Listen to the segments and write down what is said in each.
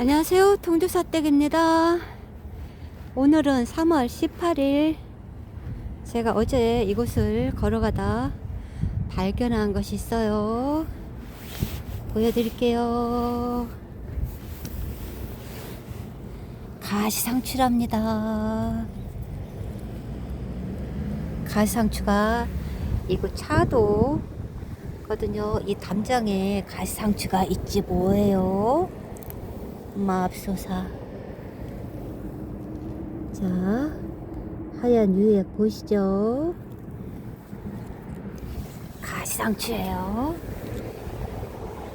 안녕하세요. 통주사댁입니다. 오늘은 3월 18일. 제가 어제 이곳을 걸어가다 발견한 것이 있어요. 보여드릴게요. 가시상추랍니다. 가시상추가 이곳 차도 거든요. 이 담장에 가시상추가 있지 뭐예요. 맙소사. 자, 하얀 유액 보시죠? 가시상추예요.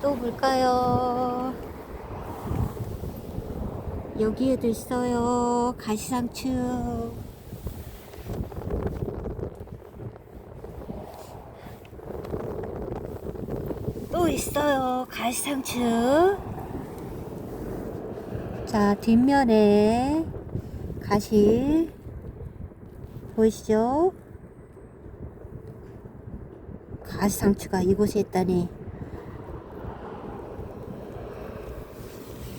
또 볼까요? 여기에도 있어요. 가시상추. 또 있어요. 가시상추. 자, 뒷면에 가시 보이시죠? 가시 상추가 이곳에 있다니.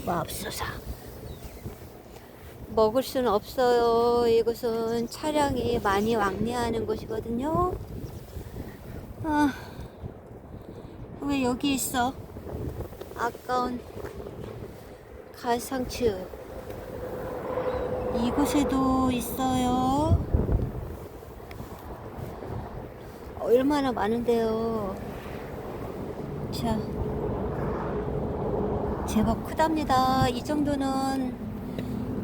맙소사. 먹을 수는 없어요. 이곳은 차량이 많이 왕래하는 곳이거든요. 아, 왜 여기 있어? 아까운 가상추 이곳에도 있어요. 얼마나 많은데요. 자, 제법 크답니다. 이 정도는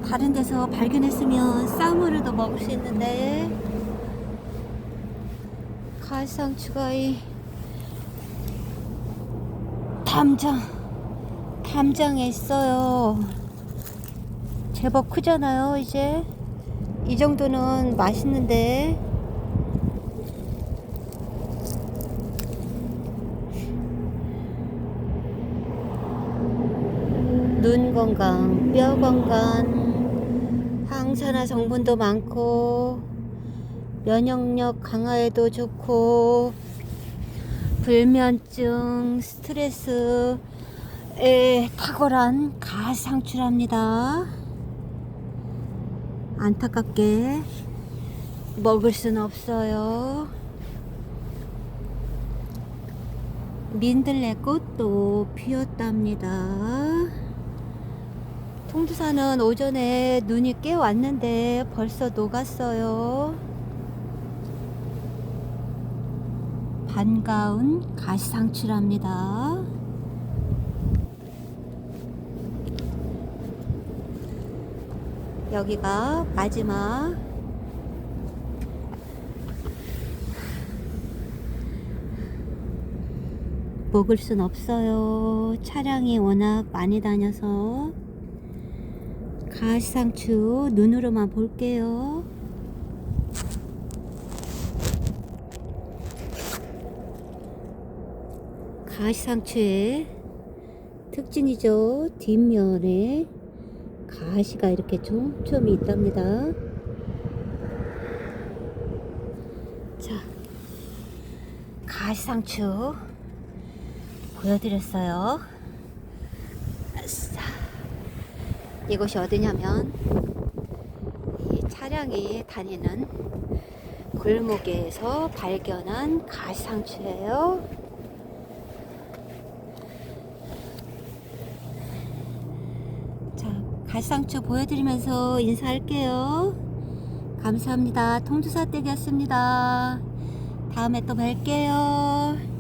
다른 데서 발견했으면 쌈으로도 먹을 수 있는데 가상추가 이 담장 담장에 있어요. 제법 크잖아요, 이제. 이 정도는 맛있는데. 눈 건강, 뼈 건강, 항산화 성분도 많고, 면역력 강화에도 좋고, 불면증, 스트레스 에 탁월한 가상추랍니다. 안타깝게 먹을 수는 없어요. 민들레 꽃도 피었답니다. 통주사는 오전에 눈이 꽤 왔는데 벌써 녹았어요. 반가운 가시상추랍니다. 여기가 마지막 먹을 순 없어요. 차량이 워낙 많이 다녀서 가시상추 눈으로만 볼게요. 가시상추의 특징이죠. 뒷면에 가시가 이렇게 촘촘히 있답니다. 자, 가시상추 보여드렸어요. 아싸. 이곳이 어디냐면 이 차량이 다니는 골목에서 발견한 가시상추예요. 자, 가시상추 보여드리면서 인사할게요. 감사합니다. 통주사댁이었습니다. 다음에 또 뵐게요.